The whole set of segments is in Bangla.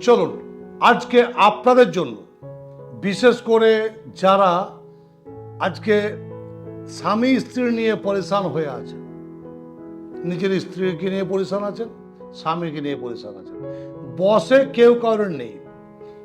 চলুন, আজকে আপনাদের জন্য, বিশেষ করে যারা আজকে স্বামী স্ত্রী নিয়ে পরেশান হয়ে আছে নিজের স্ত্রীকে নিয়ে পরেশান আছেন, স্বামীকে নিয়ে পরেশান আছেন, বসে কেউ কারোর নেই।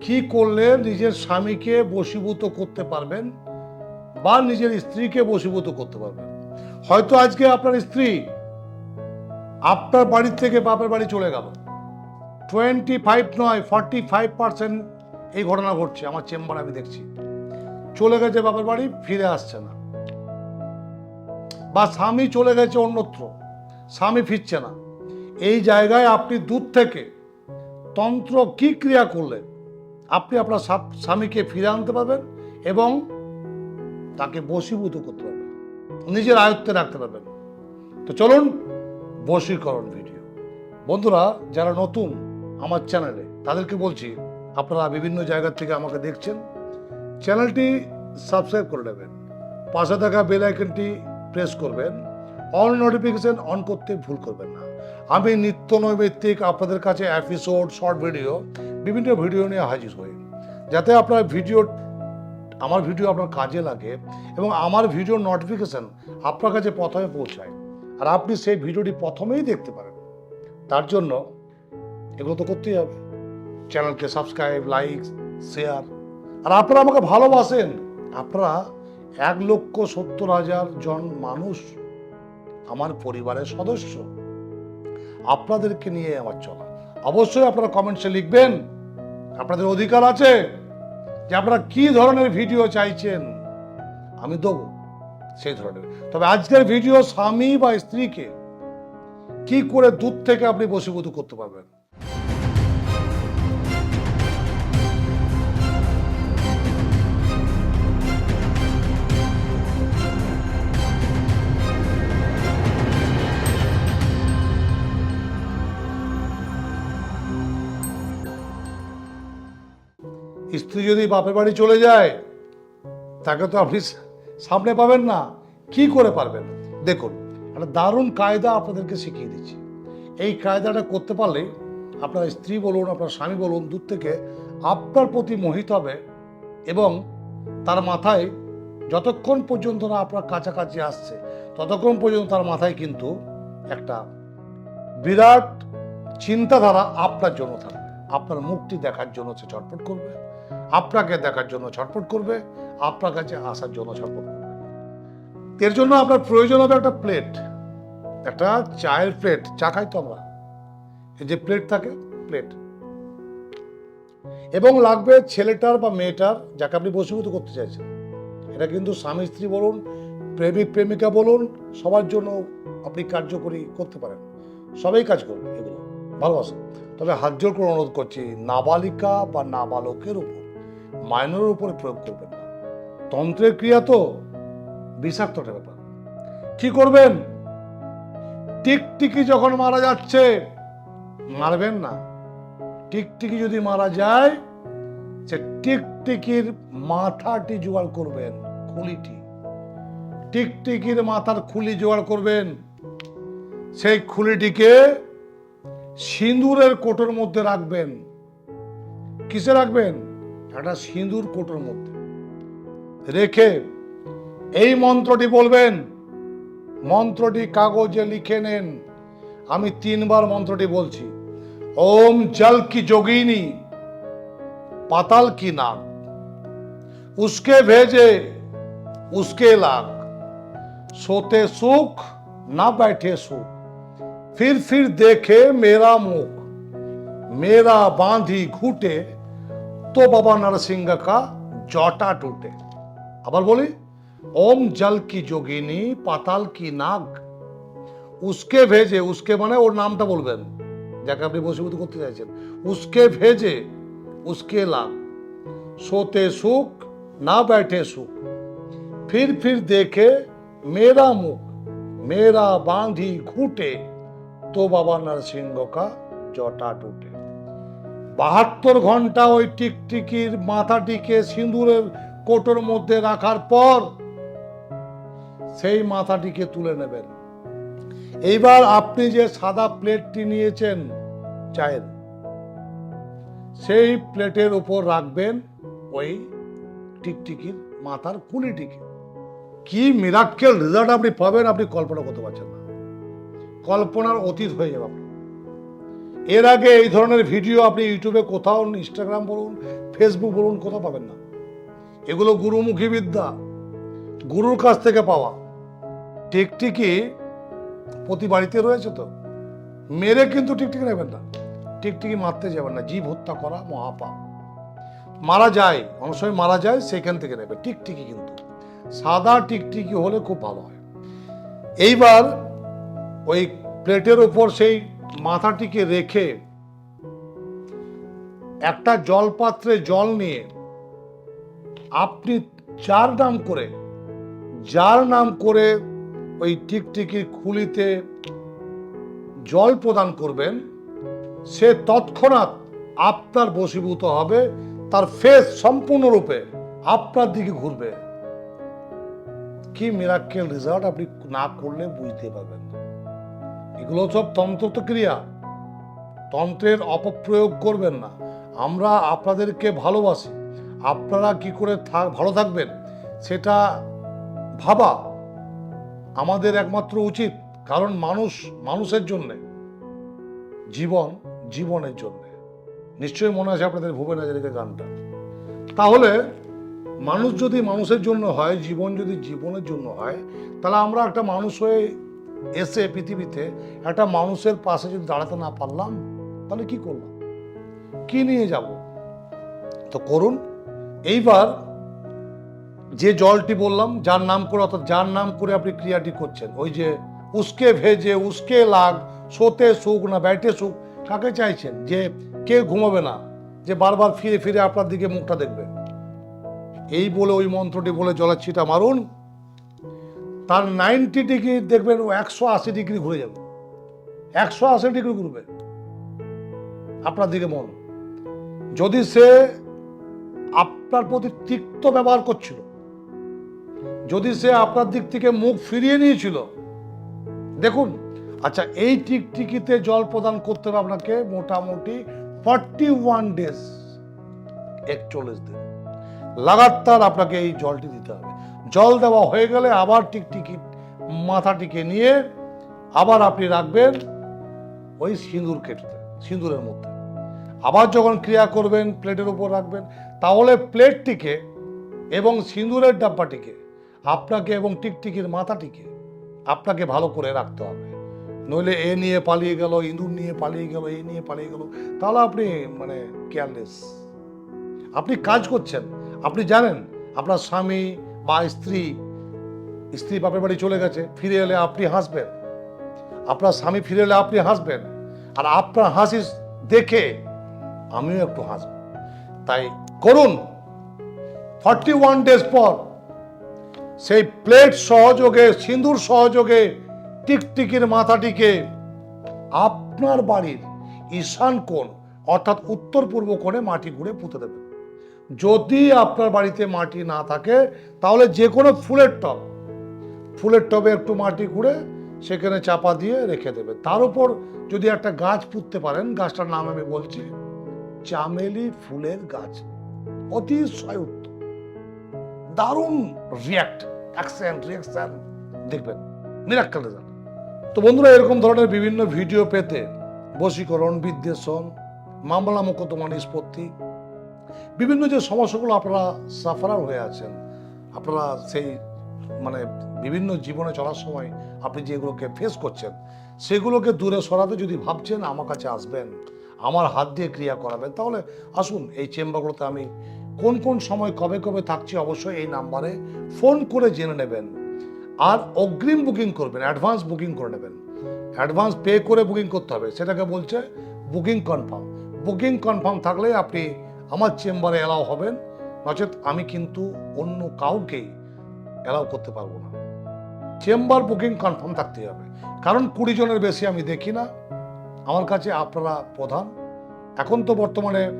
কি করলে নিজের স্বামীকে বশীভূত করতে পারবেন বা নিজের স্ত্রীকে বশীভূত করতে পারবেন? হয়তো আজকে আপনার স্ত্রী আপনার বাড়ির থেকে বাপের বাড়ি চলে গেল টোয়েন্টি ফাইভ নয় ফর্টি ফাইভ পার্সেন্ট এই ঘটনা ঘটছে, আমার চেম্বার আমি দেখছি। চলে গেছে বাপের বাড়ি, ফিরে আসছে না। বা স্বামী চলে গেছে অন্যত্র, স্বামী ফিরছে না। এই জায়গায় আপনি দূর থেকে তন্ত্র কি ক্রিয়া করলে আপনি আপনার স্বামীকে ফিরে আনতে পারবেন এবং তাকে বশীভূত করতে পারবেন, নিজের আয়ত্তে রাখতে পারবেন। তো চলুন বশীকরণ ভিডিও। বন্ধুরা, যারা নতুন আমার চ্যানেলে তাদেরকে বলছি, আপনারা বিভিন্ন জায়গা থেকে আমাকে দেখছেন চ্যানেলটি সাবস্ক্রাইব করে নেবেন। পাশে থাকা বেল আইকনটি প্রেস করবেন। অল নোটিফিকেশান অন করতে ভুল করবেন না। আমি নিত্য নৈমিত্তিক আপনাদের কাছে এপিসোড শর্ট ভিডিও বিভিন্ন ভিডিও নিয়ে হাজির হই। যাতে আপনার ভিডিও আমার ভিডিও আপনার কাজে লাগে এবং আমার ভিডিওর নোটিফিকেশান আপনার কাছে প্রথমে পৌঁছায়। আর আপনি সেই ভিডিওটি প্রথমেই দেখতে পারেন। তার জন্য এগুলো তো করতেই হবে। চ্যানেলকে সাবস্ক্রাইব, লাইক, শেয়ার। আর আপনারা আমাকে ভালোবাসেন। আপনারা এক লক্ষ সত্তর হাজার জন মানুষ আমার পরিবারের সদস্য। আপনাদেরকে নিয়ে আমার চলা। অবশ্যই আপনারা কমেন্টসে লিখবেন। আপনাদের অধিকার আছে যে আপনারা কি ধরনের ভিডিও চাইছেন, আমি দেবো সেই ধরনের। তবে আজকের ভিডিও স্বামী বা স্ত্রীকে কি করে দূর থেকে আপনি বসীভূত করতে পারবেন? স্ত্রী যদি বাপের বাড়ি চলে যায়, তাকে তো আপনি সামনে পাবেন না। কি করে পারবেন? দেখুন, একটা দারুণ কায়দা আপনাদেরকে শিখিয়ে দিচ্ছি। এই কায়দাটা করতে পারলে আপনার স্ত্রী বলুন, আপনার স্বামী বলুন, দূর থেকে আপনার প্রতি মোহিত হবে এবং তার মাথায় যতক্ষণ পর্যন্ত না আপনার কাছাকাছি আসছে, ততক্ষণ পর্যন্ত তার মাথায় কিন্তু একটা বিরাট চিন্তাধারা আপনার জন্য থাকবে। আপনার মুখটি দেখার জন্য সে ছটফট করবে। আপনাকে দেখার জন্য ছটফট করবে, আপনার কাছে আসার জন্য ছটফট করবে। এর জন্য আপনার প্রয়োজন হবে একটা প্লেট একটা চায়ের প্লেট চা খাই তো আমরা। এই যে প্লেট থাকে প্লেট এবং লাগবে ছেলেটার বা মেয়েটার, যাকে আপনি বসীভূত করতে চাইছেন। এটা কিন্তু স্বামী, স্ত্রী বলুন, প্রেমিক, প্রেমিকা বলুন, সবার জন্য আপনি কার্যকরী করতে পারেন। সবাই কাজ করবে এগুলো, ভালোবাসা। তবে হাত জোর করে অনুরোধ করছি, নাবালিকা বা নাবালকের উপর। মাইনরের উপরে প্রয়োগ করবেন না। তন্ত্রের ক্রিয়া তো বিষাক্ত ব্যাপার। কি করবেন? টিকটিকি যখন মারা যাচ্ছে, মারবেন না। টিকটিকি যদি মারা যায়, সে টিকটিকির মাথাটি জোগাড় করবেন, খুলিটি। টিকটিকির মাথার খুলি জোগাড় করবেন। সেই খুলিটিকে সিঁদুরের কোটোর মধ্যে রাখবেন। কিসে রাখবেন? একটা সিঁদুর কোটোর মধ্যে রেখে এই মন্ত্রটি বলবেন মন্ত্রটি কাগজে লিখে নেন আমি তিনবার মন্ত্রটি বলছি ওম জল কি যোগিনী পাতাল की नाग उसके भेजे उसके लाग सोते सुख ना बैठे सुख फिर फिर देखे मेरा मुख मेरा बांधी घूटे तो बाबा नरसिंह का जटा टूटे আবার বলি ওম জল কি যোগিনী পাতাল কি নাগ উসকে ভেজে উসকে মানে ওর নামটা বলবেন যাকে আপনি বসীভূত করতে চাইছেন উসকে ভেজে उसके लाग सोते सुख ना बैठे सुख फिर फिर देखे मेरा मुख मेरा बांधी घूटे তো বাবা নরসিংহ কা জটা টুটে বাহাত্তর ঘণ্টা ওই টিকটিকির মাথাটিকে সিঁদুরের কোটোর মধ্যে রাখার পর সেই মাথাটিকে তুলে নেবেন। এইবার আপনি যে সাদা প্লেটটি নিয়েছেন, চায়ের, সেই প্লেটের উপর রাখবেন ওই টিকটিকির মাথার কুলিটিকে। কি মিরাক্কেল রেজাল্ট আপনি পাবেন আপনি কল্পনা করতে পারছেন না। কল্পনার অতীত হয়ে যাবে এর আগে এই ধরনের ভিডিও আপনি ইউটিউবে কোথাও, ইনস্টাগ্রাম বলুন ফেসবুক বলুন, কোথাও পাবেন না। এগুলো গুরুমুখী বিদ্যা, গুরুর কাছ থেকে পাওয়া। টিকটিকি প্রতি বাড়িতে রয়েছে তো? মেরে কিন্তু টিকটিকি নেবেন না। টিকটিকি মারতে যাবেন না। জীব হত্যা করা মহাপাপ। মারা যায়, অনেক সময় মারা যায়, সেখান থেকে নেবে। টিকটিকি কিন্তু। সাদা টিকটিকি হলে খুব ভালো হয়। এইবার ওই প্লেটের ওপর সেই মাথাটিকে রেখে একটা জলপাত্রে জল নিয়ে আপনি যার নাম করে, যার নাম করে ওই টিকটিকির খুলিতে জল প্রদান করবেন, সে তৎক্ষণাৎ আপনার বশীভূত হবে, তার ফেস সম্পূর্ণরূপে আপনার দিকে ঘুরবে। কি মিরাক্কেল রেজাল্ট আপনি না করলে বুঝতে পারবেন এগুলো সব তন্ত্র ক্রিয়া তন্ত্রের অপপ্রয়োগ করবেন না। আমরা আপনাদেরকে ভালোবাসি। আপনারা কি করে ভালো থাকবেন, সেটা ভাবা আমাদের একমাত্র উচিত, কারণ মানুষ, মানুষের জন্যে। জীবন, জীবনের জন্যে। নিশ্চয়ই মনে আছে আপনাদের ভুবেন হাজারিকা গানটা। তাহলে, মানুষ যদি মানুষের জন্য হয়, জীবন যদি জীবনের জন্য হয়, তাহলে আমরা একটা মানুষ হয়ে এসে পৃথিবীতে একটা মানুষের পাশে যদি দাঁড়াতে না পারলাম, তাহলে কি করলাম? কি নিয়ে যাব? তো করুন। এইবার যে জলটি বললাম, যার নাম করে, অর্থাৎ যার নাম করে আপনি ক্রিয়াটি করছেন, ওই যে উস্কে ভেজে, উস্কে লাগ, সোতে সুখ না ব্যাটে সুখ, কাকে চাইছেন? যে কে ঘুমাবে না, যে বারবার ফিরে ফিরে আপনার দিকে মুখটা দেখবে। এই বলে ওই মন্ত্রটি বলে জলের ছিটা মারুন। তার নাইনটি ডিগ্রি দেখবেন ও একশো আশি ডিগ্রি ঘুরে যাবে। একশো আশি ডিগ্রি ঘুরবে। আপনার দিকে মন। যদি সে আপনার প্রতি তিক্ত ব্যবহার করছিল, যদি সে আপনার দিক থেকে মুখ ফিরিয়ে নিয়েছিল, দেখুন আচ্ছা এই টিকটিকিতে জল প্রদান করতে হবে আপনাকে মোটামুটি ফর্টি ওয়ান ডেজ একচল্লিশ দিন। লাগাতার আপনাকে এই জলটি দিতে হবে। জল দেওয়া হয়ে গেলে আবার টিকটিকি মাথাটিকে নিয়ে আবার আপনি রাখবেন ওই সিঁদুর কেটতে সিঁদুরের মধ্যে। আবার যখন ক্রিয়া করবেন, প্লেটের উপর রাখবেন, তাহলে প্লেটটিকে এবং সিঁদুরের ডাব্বাটিকে আপনাকে এবং টিকটিকির মাথাটিকে আপনাকে ভালো করে রাখতে হবে। নইলে এ নিয়ে পালিয়ে গেল, ইঁদুর নিয়ে পালিয়ে গেল, এ নিয়ে পালিয়ে গেল, তাহলে আপনি মানে কেয়ারলেস আপনি কাজ করছেন, আপনি জানেন, আপনার স্বামী বা স্ত্রী স্ত্রী বাপের বাড়ি চলে গেছে, ফিরে এলে আপনি হাসবেন। আপনার স্বামী ফিরে এলে আপনি হাসবেন। আর আপনার হাসি দেখে আমিও একটু হাসব। তাই করুন। ফর্টি ওয়ান ডেজ পর সেই প্লেট সহযোগে, সিঁদুর সহযোগে, টিকটিকির মাথাটিকে আপনার বাড়ির ঈশান কোণ, অর্থাৎ উত্তর পূর্ব কোণে মাটি ঘুরে পুঁতে দেবেন। যদি আপনার বাড়িতে মাটি না থাকে, তাহলে যে কোনো ফুলের টব। ফুলের টবে একটু মাটি ঘুরে সেখানে চাপা দিয়ে রেখে দেবে। তার উপর যদি একটা গাছ পুঁততে পারেন, গাছটার নাম আমি বলছি, চামেলি ফুলের গাছ। অতি সয়ুক্ত দারুণ রিয়াক্ট অ্যাকশন রিয়াকশন দেখবেন মিরাক্কেল রেজাল্ট তো বন্ধুরা, এরকম ধরনের বিভিন্ন ভিডিও পেতে বশীকরণ, বিদ্বেষণ মামলা মোকদ্দমা নিষ্পত্তি বিভিন্ন যে সমস্যাগুলো আপনারা সাফারার হয়ে আছেন, আপনারা সেই মানে বিভিন্ন জীবনে চলার সময় আপনি যেগুলোকে ফেস করছেন, সেগুলোকে দূরে সরাতে যদি ভাবছেন, আমার কাছে আসবেন, আমার হাত দিয়ে ক্রিয়া করাবেন, তাহলে আসুন এই চেম্বারগুলোতে আমি কোন কোন সময় কবে কবে থাকছি অবশ্যই এই নাম্বারে ফোন করে জেনে নেবেন। আর অগ্রিম বুকিং করবেন অ্যাডভান্স বুকিং করে নেবেন। অ্যাডভান্স পে করে বুকিং করতে হবে, সেটাকে বলছে বুকিং কনফার্ম বুকিং কনফার্ম থাকলে আপনি আমার চেম্বারে অ্যালাউ হবেন, নচেত আমি কিন্তু অন্য কাউকেই অ্যালাউ করতে পারব না। চেম্বার বুকিং কনফার্ম থাকতে হবে। কারণ কুড়ি জনের বেশি আমি দেখি না। আমার কাছে আপনারা প্রধান। এখন তো বর্তমানে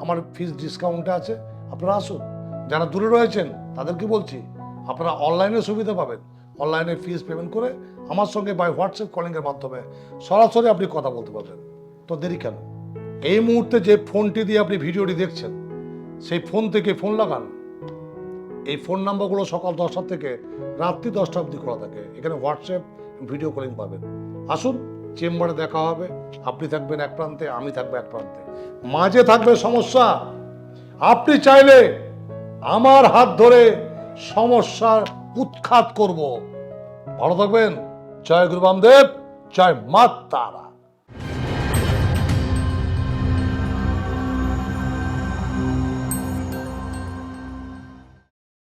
আমার ফিস ডিসকাউন্টে আছে। আপনারা আসুন। যারা দূরে রয়েছেন, তাদেরকে বলছি, আপনারা অনলাইনে সুবিধা পাবেন। অনলাইনে ফিস পেমেন্ট করে আমার সঙ্গে বাই হোয়াটসঅ্যাপ কলিংয়ের মাধ্যমে সরাসরি আপনি কথা বলতে পারবেন। তো দেরি কেন? এই মুহূর্তে যে ফোনটি দিয়ে আপনি ভিডিওটি দেখছেন, সেই ফোন থেকে ফোন লাগান। এই ফোন নাম্বারগুলো সকাল দশটা থেকে রাত্রি দশটা অবধি খোলা থাকে। এখানে হোয়াটসঅ্যাপ, ভিডিও কলিং পাবেন। আসুন, চেম্বারে দেখা হবে। আপনি থাকবেন এক প্রান্তে, আমি থাকব এক প্রান্তে। মাঝে থাকবে সমস্যা। আপনি চাইলে আমার হাত ধরে সমস্যার উৎখাত করব। ভালো থাকবেন। জয় গুরু বামদেব, জয় মা তারা